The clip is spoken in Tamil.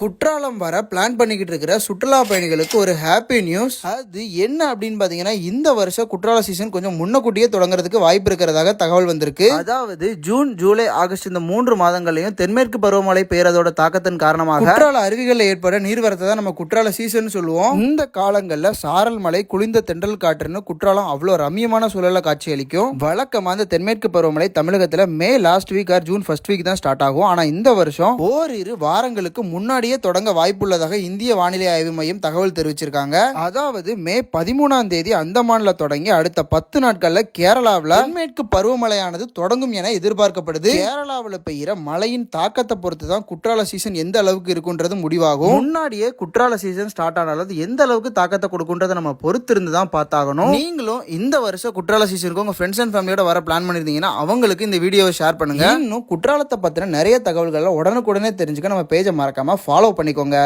குற்றாலம் வர பிளான் பண்ணிக்கிட்டு இருக்கிற சுற்றுலா பயணிகளுக்கு ஒரு ஹாப்பி நியூஸ் அது என்ன அப்படின்னு பார்த்தீங்கன்னா இந்த வருஷம் குற்றால சீசன் கொஞ்சம் முன்னக்கூட்டியே தொடங்குறதுக்கு வாய்ப்பு இருக்கிறதாக தகவல் வந்திருக்கு. அதாவது ஜூன் ஜூலை ஆகஸ்ட் இந்த மூன்று மாதங்களையும் தென்மேற்கு பருவமழை பெய்யறதோட தாக்கத்தின் காரணமாக குற்றால அருவிகளில் ஏற்பட நீர்வரத்தை தான் நம்ம குற்றால சீசன் சொல்லுவோம். இந்த காலங்களில் சாரல் மலை குளிர்ந்த தென்றல் காற்றுன்னு குற்றாலம் அவ்வளோ ரம்மியமான சூழலை காட்சியளிக்கும். வழக்கமாக இந்த தென்மேற்கு பருவமழை தமிழகத்தில் May last week or June first week தான் ஸ்டார்ட் ஆகும். ஆனால் இந்த வருஷம் ஓரிரு வாரங்களுக்கு முன்னாடியே தொடங்க வாய்ப்புள்ளதாக இந்திய வானிலை ஆய்வு மையம் தகவல் தெரிவிச்சிருக்காங்க. அதாவது மே பதிமூணாம் தேதி அந்தமான்ல தொடங்கி அடுத்த பத்து நாட்கள்ல கேரளாவில் தென்மேற்கு பருவமழையானது தொடங்கும் என எதிர்பார்க்கப்படுது. கேரளாவில் பெய்கிற மழையின் தாக்கத்தை பொறுத்து தான் குற்றால சீசன் எந்த அளவுக்கு இருக்குன்றது முடிவாகும். முன்னாடியே குற்றால சீசன் ஸ்டார்ட் ஆனாலும் எந்த அளவுக்கு தாக்கத்தை கொடுக்குன்றதை நம்ம பொறுத்து இருந்து தான் பார்த்தாகணும். நீங்களும் இந்த வருஷம் குற்றால சீசனுக்கு உங்க ஃப்ரெண்ட்ஸ் அண்ட் ஃபேமிலியோட வர பிளான் பண்ணிருந்தீங்கன்னா அவங்களுக்கு இந்த வீடியோவை ஷேர் பண்ணுங்க. இன்னும் குற்றாலத்தை பத்தின நிறைய தகவல்களை உடனுக்குடனே தெரிஞ்சுக்க நம்ம பேஜை மறக்காம ஃபாலோ பண்ணிக்கோங்க.